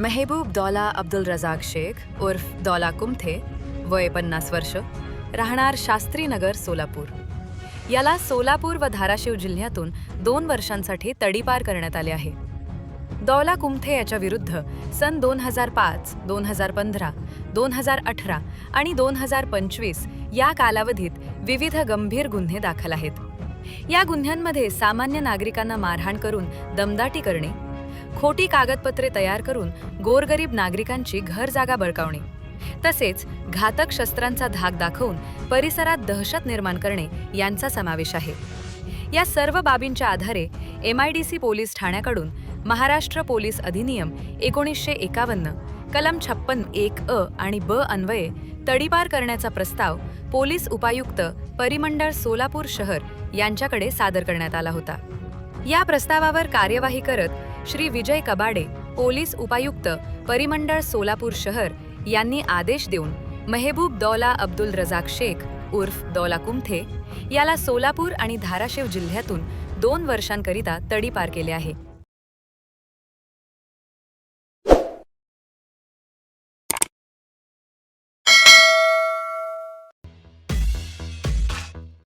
मेहबूब दौला अब्दुल रजाक शेख उर्फ दौला कुमथे वय पन्नास वर्ष राहणार शास्त्रीनगर सोलापूर. याला सोलापूर व धाराशिव जिल्ह्यातून दोन वर्षांसाठी तडीपार करण्यात आले आहे. दौला कुमथे याच्या विरुद्ध सन दोन हजार पाच दोन हजार पंधरा दोन हजार अठरा आणि दोन हजार पंचवीस या कालावधीत विविध गंभीर गुन्हे दाखल आहेत. या गुन्ह्यांमध्ये सामान्य नागरिकांना मारहाण करून दमदाटी करणे खोटी कागदपत्रे तयार करून गोरगरीब नागरिकांची घर जागा बळकावणे. तसेच घातक शस्त्रांचा धाक दाखवून परिसरात दहशत निर्माण करणे यांचा समावेश आहे. या सर्व बाबींच्या आधारे M I D C police ठाण्याकडून Maharashtra police अधिनियम एकोणीसशे एकावन्न कलम छप्पन एक अ आणि ब अन्वये तडीपार करण्याचा प्रस्ताव पोलीस उपायुक्त परिमंडळ सोलापूर शहर यांच्याकडे सादर करण्यात आला होता. या प्रस्तावावर कार्यवाही करत श्री विजय कबाडे पोलीस उपायुक्त परिमंडळ सोलापूर शहर यांनी आदेश देऊन मेहबूब दौला अब्दुल रजाक शेख उर्फ दौला कुमथे याला सोलापूर आणि धाराशिव जिल्ह्यातून दोन वर्षांकरिता तडीपार केले आहे.